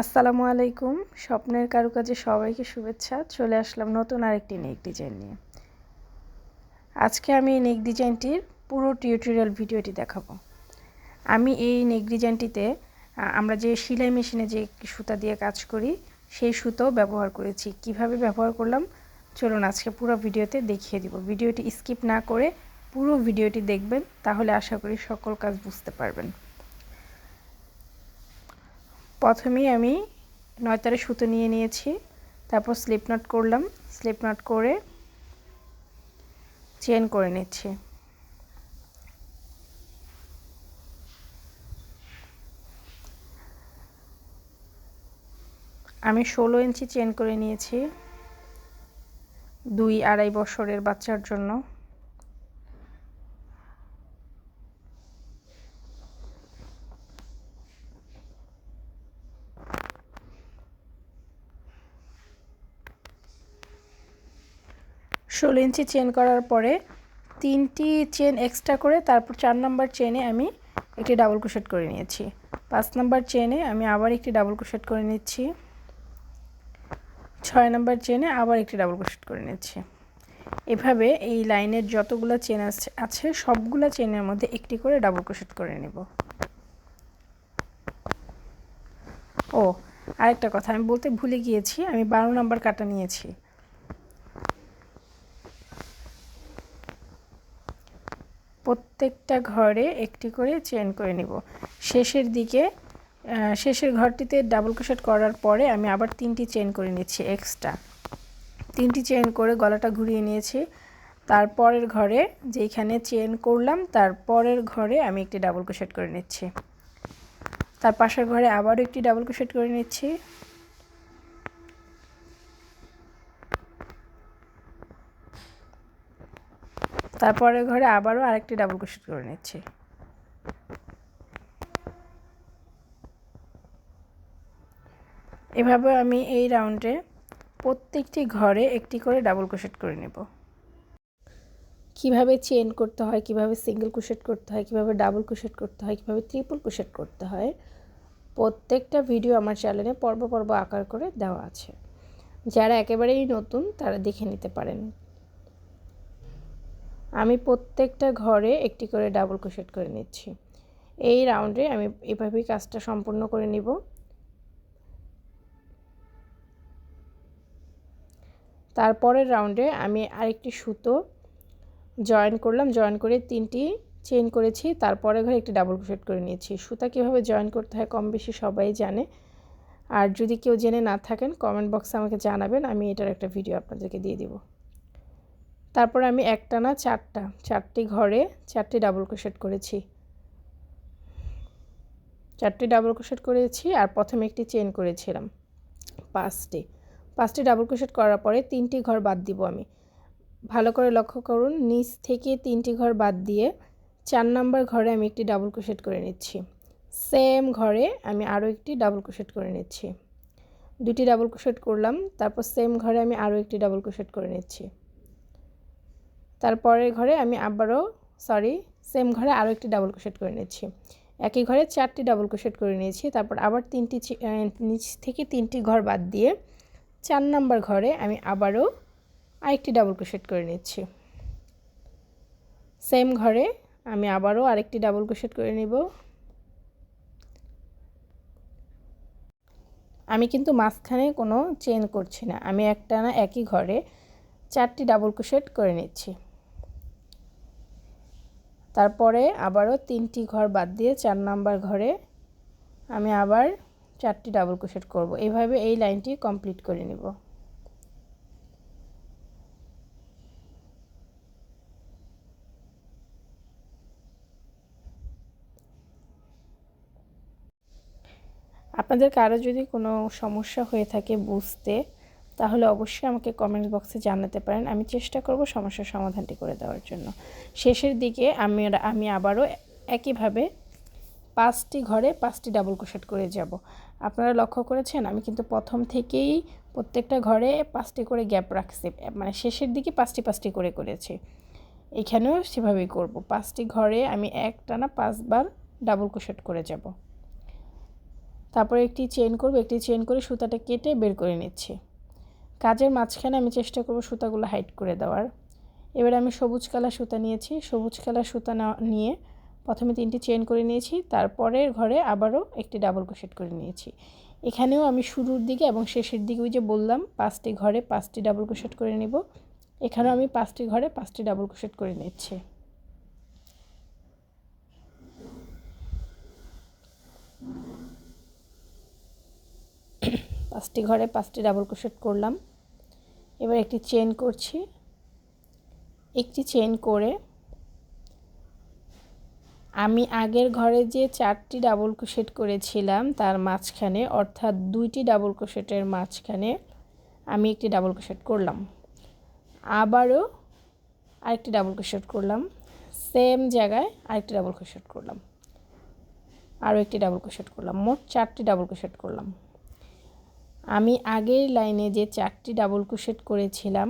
আসসালামু আলাইকুম। স্বপ্নের কারুকাজে সবাইকে শুভেচ্ছা। চলে আসলাম নতুন আরেকটি নেক ডিজাইন নিয়ে। আজকে আমি এই নেক ডিজাইনটির পুরো টিউটোরিয়াল ভিডিওটি দেখাবো। আমি এই নেক ডিজাইনটিতে আমরা যে সেলাই মেশিনে যে সুতা দিয়ে কাজ করি, সেই সুতো ব্যবহার করেছি। কীভাবে ব্যবহার করলাম? চলুন আজকে পুরো ভিডিওতে দেখিয়ে দিব। ভিডিওটি স্কিপ না করে পুরো ভিডিওটি দেখবেন, তাহলে আশা করি সকল কাজ বুঝতে পারবেন। প্রথমেই আমি নয়তারে সুতো নিয়ে নিয়েছি, তারপর স্লিপ নট করলাম স্লিপ নট করে চেন করে নিচ্ছি। আমি ষোলো ইঞ্চি চেন করে নিয়েছি, দুই আড়াই বছরের বাচ্চার জন্য। ষোলো ইঞ্চি চেন করার পরে তিনটি চেন এক্সট্রা করে তারপর চার নাম্বার চেনে আমি একটি ডাবল ক্রোশেট করে নিয়েছি। পাঁচ নাম্বার চেনে আমি আবার একটি ডাবল ক্রোশেট করে নিচ্ছি। ছয় নাম্বার চেনে আবার একটি ডাবল ক্রোশেট করে নিচ্ছি। এভাবে এই লাইনের যতগুলো চেন আছে সবগুলো চেনের মধ্যে একটি করে ডাবল ক্রোশেট করে নেব। ও, আরেকটা কথা, আমি বলতে ভুলে গিয়েছি, আমি বারো নাম্বার কাটা নিয়েছি। প্রত্যেকটা ঘরে একটি করে চেন করে নিব। শেষের দিকে শেষের ঘরটিতে ডাবল ক্রোশেট করার পরে আমি আবার তিনটি চেন করে নিচ্ছি এক্সট্রা তিনটি চেন করে গলাটা ঘুরিয়ে নিয়েছি। তারপরের ঘরে যেখানে চেন করলাম তারপরের ঘরে আমি একটি ডাবল ক্রোশেট করে নিচ্ছি। তার পাশের ঘরে আবারও একটি ডাবল ক্রোশেট করে নিচ্ছি। তারপরে ঘরে আবারও আরেকটি ডাবল ক্রোশেট করে নিচ্ছি। এভাবে আমি এই রাউন্ডে প্রত্যেকটি ঘরে একটি করে ডাবল ক্রোশেট করে নেব। কীভাবে চেন করতে হয়, কীভাবে সিঙ্গেল ক্রোশেট করতে হয়, কীভাবে ডাবল ক্রোশেট করতে হয়, কীভাবে ট্রিপল ক্রোশেট করতে হয়, প্রত্যেকটা ভিডিও আমার চ্যানেলে পর্ব পর্ব আকার করে দেওয়া আছে। যারা একেবারেই নতুন, তারা দেখে নিতে পারেন। আমি প্রত্যেকটা ঘরে একটি করে ডাবল ক্রোশেট করে নিচ্ছি। এই রাউন্ডে আমি এভাবেই কাজটা সম্পূর্ণ করে নিব। তারপরের রাউন্ডে আমি আরেকটি সুতো জয়েন করলাম। জয়েন করে তিনটি চেন করেছি। তারপরে ঘরে একটি ডাবল ক্রোশেট করে নিয়েছি। সুতা কীভাবে জয়েন করতে হয় কম বেশি সবাই জানে। আর যদি কেউ জেনে না থাকেন কমেন্ট বক্সে আমাকে জানাবেন। আমি এটার একটা ভিডিও আপনাদেরকে দিয়ে দিব। তারপর আমি একটা না চারটা, চারটি ঘরে চারটি ডাবল ক্রোশেট করেছি। চারটি ডাবল ক্রোশেট করেছি আর প্রথমে একটি চেন করেছিলাম, পাঁচটি। পাঁচটি ডাবল ক্রোশেট করার পরে তিনটি ঘর বাদ দিব আমি। ভালো করে লক্ষ্য করুন, নিচ থেকে তিনটি ঘর বাদ দিয়ে চার নাম্বার ঘরে আমি একটি ডাবল ক্রোশেট করে নিচ্ছি। সেম ঘরে আমি আরও একটি ডাবল ক্রোশেট করে নিচ্ছি। দুটি ডাবল ক্রোশেট করলাম, তারপর সেম ঘরে আমি আরও একটি ডাবল ক্রোশেট করে নিচ্ছি। তারপরের ঘরে আমি আবারও সরি সেম ঘরে আরও একটি ডাবল ক্রোশেট করে নিচ্ছি। একই ঘরে চারটি ডাবল ক্রোশেট করে নিয়েছি, তারপর আবার তিনটি নিচ থেকে তিনটি ঘর বাদ দিয়ে চার নাম্বার ঘরে আমি আবারও আরেকটি ডাবল ক্রোশেট করে নিচ্ছি। সেম ঘরে আমি আবারও আরেকটি ডাবল ক্রোশেট করে নেব। আমি কিন্তু মাঝখানে কোনো চেন করছি না, আমি একটা না একই ঘরে চারটি ডাবল ক্রোশেট করে নিচ্ছি। তারপরে আবারও তিনটি ঘর বাদ দিয়ে চার নাম্বার ঘরে আমি আবার চারটি ডাবল ক্রোশেট করব। এইভাবে এই লাইনটি কমপ্লিট করে নেব। আপনাদের কারও যদি কোনো সমস্যা হয়ে থাকে বুঝতে তাহলে অবশ্যই আমাকে কমেন্ট বক্সে জানাতে পারেন। আমি চেষ্টা করব সমস্যার সমাধানটি করে দেওয়ার জন্য। শেষের দিকে আমি আমি আবারও একইভাবে পাঁচটি ঘরে পাঁচটি ডাবল ক্রোশেট করে যাব। আপনারা লক্ষ্য করেছেন, আমি কিন্তু প্রথম থেকেই প্রত্যেকটা ঘরে পাঁচটি করে গ্যাপ রাখছি। মানে শেষের দিকে পাঁচটি পাঁচটি করে করেছি। এখানেও সেভাবেই করব। পাঁচটি ঘরে আমি এক টানা পাঁচবার ডাবল ক্রোশেট করে যাব। তারপরে একটি চেন করব, একটি চেন করে সুতাটা কেটে বের করে নিচ্ছি। কাজের মাঝখানে আমি চেষ্টা করব সুতাগুলো হাইট করে দেওয়ার। এবার আমি সবুজ কালার সুতা নিয়েছি। সবুজ কালার সুতা নিয়ে প্রথমে তিনটি চেন করে নিয়েছি। তারপরের ঘরে আবারও একটি ডাবল ক্রোশেট করে নিয়েছি। এখানেও আমি শুরুর দিকে এবং শেষের দিকে ওই যে বললাম, পাঁচটি ঘরে পাঁচটি ডাবল ক্রোশেট করে নিব। এখানেও আমি পাঁচটি ঘরে পাঁচটি ডাবল ক্রোশেট করে নিচ্ছি। পাঁচটি ঘরে পাঁচটি ডাবল ক্রোশেট করলাম। এবার একটি চেন করছি। একটি চেন করে আমি আগের ঘরে যে চারটি ডাবল ক্রোশেট করেছিলাম তার মাঝখানে, অর্থাৎ দুইটি ডাবল ক্রোশেটের মাঝখানে আমি একটি ডাবল ক্রোশেট করলাম। আবারও আরেকটি ডাবল ক্রোশেট করলাম। সেম জায়গায় আরেকটি ডাবল ক্রোশেট করলাম। আরও একটি ডাবল ক্রোশেট করলাম। মোট চারটি ডাবল ক্রোশেট করলাম। আমি আগের লাইনে যে চারটি ডাবল ক্রোশেট করেছিলাম,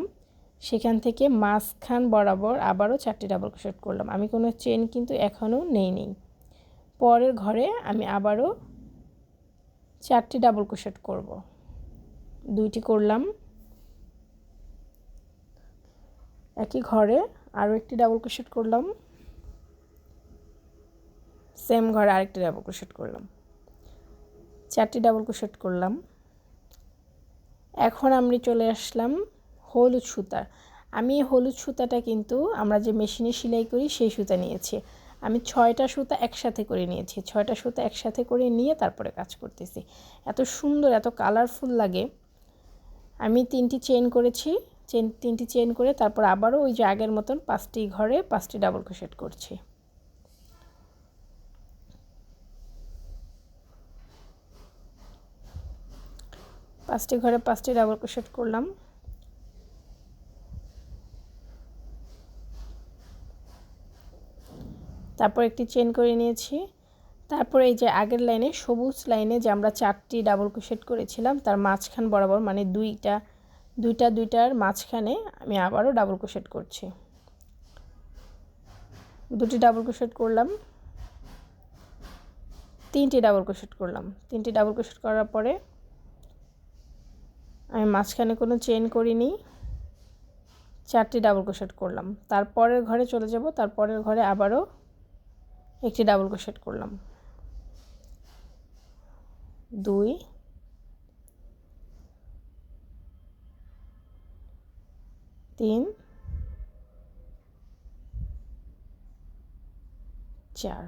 সেখান থেকে মাঝখান বরাবর আবারও চারটি ডাবল ক্রোশেট করলাম। আমি কোনো চেন কিন্তু এখনও নেই নেই পরের ঘরে আমি আবারও চারটি ডাবল ক্রোশেট করব। দুইটি করলাম। একই ঘরে আরও একটি ডাবল ক্রোশেট করলাম। সেম ঘরে আরেকটি ডাবল ক্রোশেট করলাম। চারটি ডাবল ক্রোশেট করলাম। এখন আমি চলে আসলাম হলুদ সুতা। আমি হলুদ সুতাটা কিন্তু আমরা যে মেশিনে সেলাই করি সেই সুতা নিয়েছি। আমি ছয়টা সুতা একসাথে করে নিয়েছি। ছয়টা সুতা একসাথে করে নিয়ে তারপরে কাজ করতেছি। এত সুন্দর, এত কালারফুল লাগে। আমি তিনটি চেন করেছি। চেন তিনটি চেন করে তারপর আবারও ওই যে আগের মতন পাঁচটি ঘরে পাঁচটি ডাবল ক্রোশেট করছি। পাঁচটি ঘরে পাঁচটি ডাবল ক্রোশেট করলাম। তারপর একটি চেন করে নিয়েছি। তারপর এই যে আগের লাইনে সবুজ লাইনে যে আমরা চারটি ডাবল ক্রোশেট করেছিলাম, তার মাঝখান বরাবর মানে দুইটা দুইটা, দুইটার মাঝখানে আমি আবারও ডাবল ক্রোশেট করছি। দুটি ডাবল ক্রোশেট করলাম। তিনটি ডাবল ক্রোশেট করলাম। তিনটি ডাবল ক্রোশেট করার পরে আমি মাঝখানে কোনো চেন করিনি। চারটি ডাবল ক্রোশেট করলাম। তারপরের ঘরে চলে যাব, তারপরের ঘরে আবারও একটি ডাবল ক্রোশেট করলাম। দুই, তিন, চার।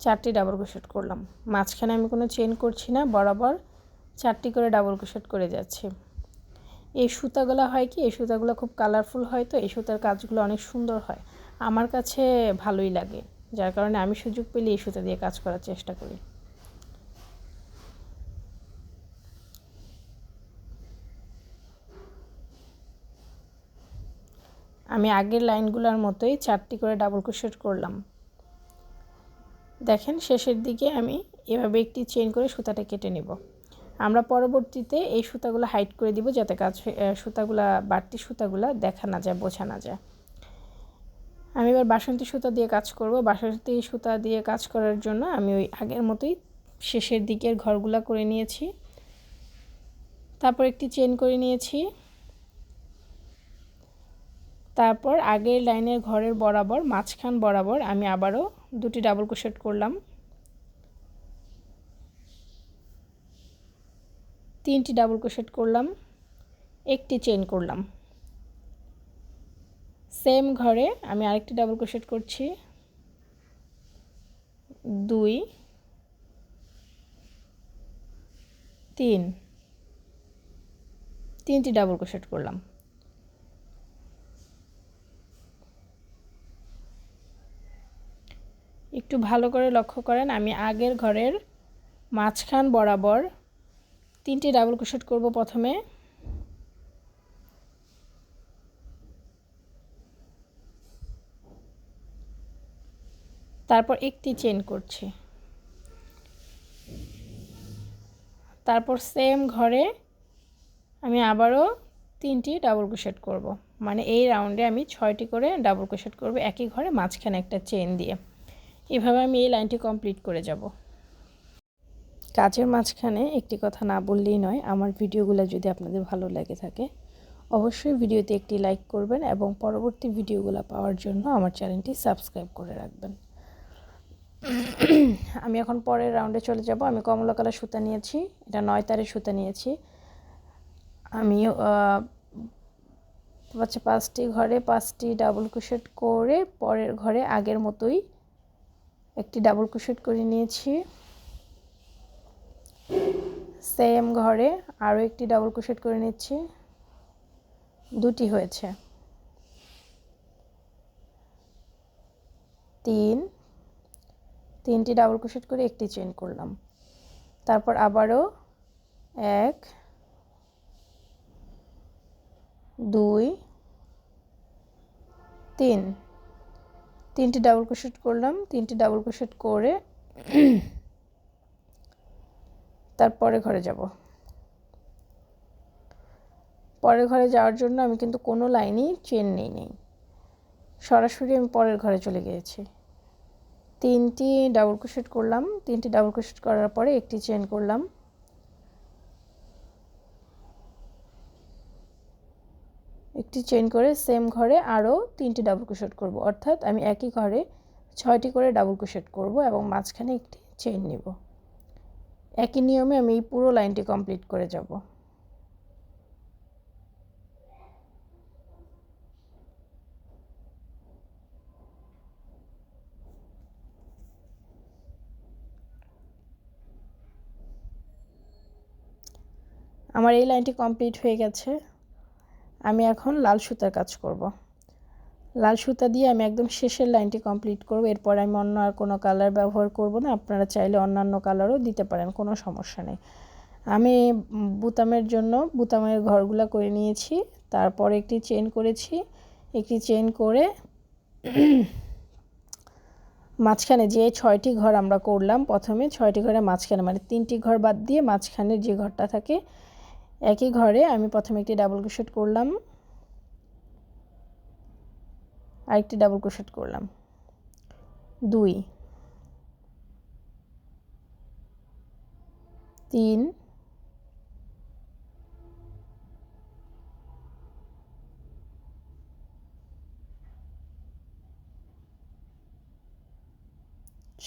চারটি ডাবল ক্রোশেট করলাম। মাঝখানে আমি কোনো চেন করছি না, বরাবর চারটি করে ডাবল ক্রোশেট করে যাচ্ছে। এই সুতাগুলো হয় কি? এই সুতাগুলো খুব কালারফুল হয় তো, এই সুতার কাজগুলো অনেক সুন্দর হয়। আমার কাছে ভালোই লাগে, যার কারণে আমি সুযোগ পেলে এই সুতা দিয়ে কাজ করার চেষ্টা করি। আমি আগের লাইনগুলোর মতোই চারটি করে ডাবল ক্রোশেট করলাম। দেখেন, শেষের দিকে আমি এভাবে একটি চেন করে সুতাটা কেটে নেব। আমরা পরবর্তীতে এই সুতাগুলো হাইট করে দিব যাতে কাজ সুতাগুলা, বাড়তি সুতাগুলা দেখা না যায়, বোঝা না যায়। আমি এবার বাসন্তী সুতা দিয়ে কাজ করব। বাসন্তী সুতা দিয়ে কাজ করার জন্য আমি ওই আগের মতোই শেষের দিকের ঘরগুলা করে নিয়েছি। তারপর একটি চেন করে নিয়েছি। তারপর আগের লাইনের ঘরের বরাবর, মাঝখান বরাবর আমি আবারও দুটি ডাবল ক্রোশেট করলাম। তিনটি ডাবল ক্রোশেট করলাম, একটি চেন করলাম। সেম ঘরে আমি আরেকটি ডাবল ক্রোশেট করছি। দুই, তিন, তিনটি ডাবল ক্রোশেট করলাম। একটু ভালো করে লক্ষ্য করেন, আমি আগের ঘরের মাঝখান বরাবর তিনটি ডাবল ক্রোশেট করব প্রথমে। তারপর একটি চেন করছি। তারপর সেম ঘরে আমি আবারও তিনটি ডাবল ক্রোশেট করব। মানে এই রাউন্ডে আমি ছয়টি করে ডাবল ক্রোশেট করব, একই ঘরে মাঝখানে একটা চেন দিয়ে। এভাবে আমি এই লাইনটি কমপ্লিট করে যাব। কাজের মাঝখানে একটি কথা না বললেই নয়, আমার ভিডিওগুলো যদি আপনাদের ভালো লেগে থাকে, অবশ্যই ভিডিওতে একটি লাইক করবেন এবং পরবর্তী ভিডিওগুলো পাওয়ার জন্য আমার চ্যানেলটি সাবস্ক্রাইব করে রাখবেন। আমি এখন পরের রাউন্ডে চলে যাব। আমি কমলা কালার সুতা নিয়েছি, এটা নয় তারের সুতা নিয়েছি। আমি হচ্ছে পাঁচটি ঘরে পাঁচটি ডাবল কুশেট করে পরের ঘরে আগের মতোই একটি ডাবল কুশেট করে নিয়েছি। সেম ঘরে আরও একটি ডাবল কুশেট করে নিচ্ছি। দুটি হয়েছে। তিন। তিনটি ডাবল কুশেট করে একটি চেন করলাম। তারপর আবারও এক, দুই, তিন। তিনটি ডাবল ক্রোশেট করলাম। তিনটি ডাবল ক্রোশেট করে তারপরে ঘরে যাব। পরের ঘরে যাওয়ার জন্য আমি কিন্তু কোনো লাইনই চেন নেই নেই। সরাসরি আমি পরের ঘরে চলে গিয়েছি। তিনটি ডাবল ক্রোশেট করলাম। তিনটি ডাবল ক্রোশেট করার পরে একটি চেন করলাম। একটি চেন করে সেম ঘরে আরও তিনটি ডাবল ক্রোশেট করব। অর্থাৎ আমি একই ঘরে ছয়টি করে ডাবল ক্রোশেট করব এবং মাঝখানে একটি চেন নিব। একই নিয়মে আমি এই পুরো লাইনটি কমপ্লিট করে যাব আমার এই লাইনটি কমপ্লিট হয়ে গেছে আমি এখন লাল সুতার কাজ করব। লাল সুতা দিয়ে আমি একদম শেষের লাইনটি কমপ্লিট করব। এরপর আমি অন্য আর কোনো কালার ব্যবহার করব না। আপনারা চাইলে অন্যান্য কালারও দিতে পারেন, কোনো সমস্যা নেই। আমি বুতামের জন্য, বুতামের ঘরগুলো করে নিয়েছি। তারপর একটি চেন করেছি। একটি চেন করে মাঝখানে যে ছয়টি ঘর আমরা করলাম, প্রথমে ছয়টি ঘরের মাঝখানে মানে তিনটি ঘর বাদ দিয়ে মাঝখানে যে ঘরটা থাকে, একই ঘরে আমি প্রথমে একটি ডাবল ক্রোশেট করলাম। আরেকটি ডাবল ক্রোশেট করলাম। দুই, তিন,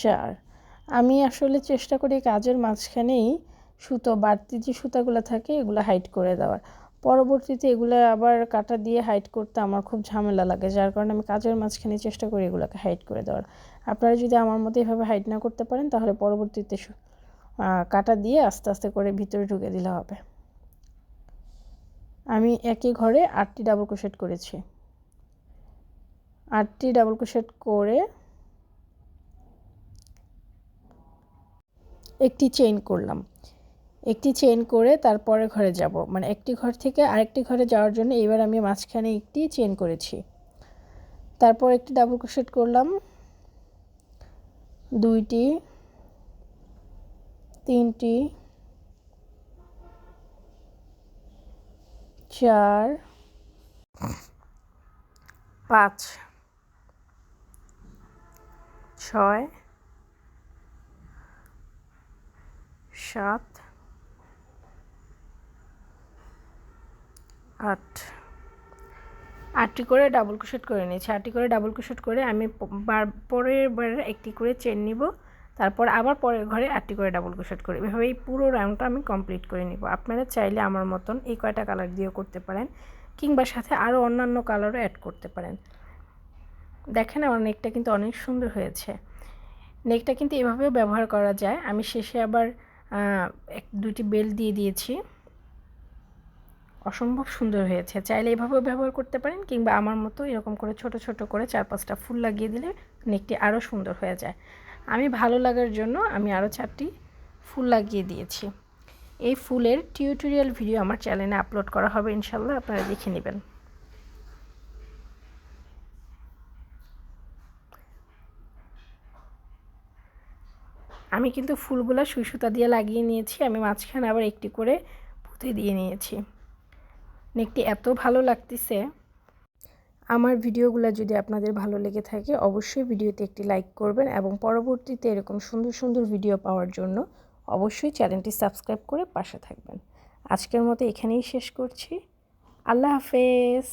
চার। আমি আসলে চেষ্টা করি কাজের মাঝখানেই সুতো বাড়তি যে সুতাগুলো থাকে এগুলো হাইট করে দেওয়ার। পরবর্তীতে এগুলো আবার কাটা দিয়ে হাইট করতে আমার খুব ঝামেলা লাগে, যার কারণে আমি কাজের মাঝখানে চেষ্টা করি এগুলোকে হাইট করে দেওয়ার। আপনারা যদি আমার মতো এভাবে হাইট না করতে পারেন, তাহলে পরবর্তীতে কাটা দিয়ে আস্তে আস্তে করে ভিতরে ঢুকে দিলে হবে। আমি একই ঘরে আটটি ডাবল ক্রোশেট করেছি। আটটি ডাবল ক্রোশেট করে একটি চেইন করলাম। একটি চেন করে তারপরে ঘরে যাব। মানে একটি ঘর থেকে আরেকটি ঘরে যাওয়ার জন্য এবার আমি মাঝখানে একটি চেন করেছি। তারপর একটি ডাবল ক্রোশেট করলাম। দুইটি, তিনটি, চার, পাঁচ, ছয়, সাত আট। আটটি করে ডাবল ক্রোশেট করে নিয়েছি। আটটি করে ডাবল ক্রোশেট করে আমি পরের বার একটি করে চেন নিব। তারপর আবার পরের ঘরে আটটি করে ডাবল ক্রোশেট করে। এভাবে এই পুরো রাউন্ডটা আমি কমপ্লিট করে নিব। আপনারা চাইলে আমার মতন এই কয়টা কালার দিয়েও করতে পারেন, কিংবা সাথে আরও অন্যান্য কালারও অ্যাড করতে পারেন। দেখেন আমার নেকটা কিন্তু অনেক সুন্দর হয়েছে। নেকটা কিন্তু এভাবেও ব্যবহার করা যায়। আমি শেষে আবার এক দুটি বেল্ট দিয়ে দিয়েছি। অসম্ভব সুন্দর হয়েছে। চাইলে এভাবেও ব্যবহার করতে পারেন কিংবা আমার মতো এরকম করে ছোট ছোট করে চার পাঁচটা ফুল লাগিয়ে দিলে নেকটি আরও সুন্দর হয়ে যায়। আমি ভালো লাগার জন্য আমি আরও চারটি ফুল লাগিয়ে দিয়েছি। এই ফুলের টিউটোরিয়াল ভিডিও আমার চ্যানেলে আপলোড করা হবে ইনশাল্লাহ আপনারা দেখে নেবেন। আমি কিন্তু ফুলগুলো সুই সুতা দিয়ে লাগিয়ে নিয়েছি, আমি মাঝখানে আবার একটি করে পুঁতে দিয়ে নিয়েছি। নেকটি এত ভালো লাগতেছে। আমার ভিডিওগুলো যদি আপনাদের ভালো লেগে থাকে, অবশ্যই ভিডিওতে একটি লাইক করবেন এবং পরবর্তীতে এরকম সুন্দর সুন্দর ভিডিও পাওয়ার জন্য অবশ্যই চ্যানেলটি সাবস্ক্রাইব করে পাশে থাকবেন। আজকের মতো এখানেই শেষ করছি। আল্লাহ হাফেজ।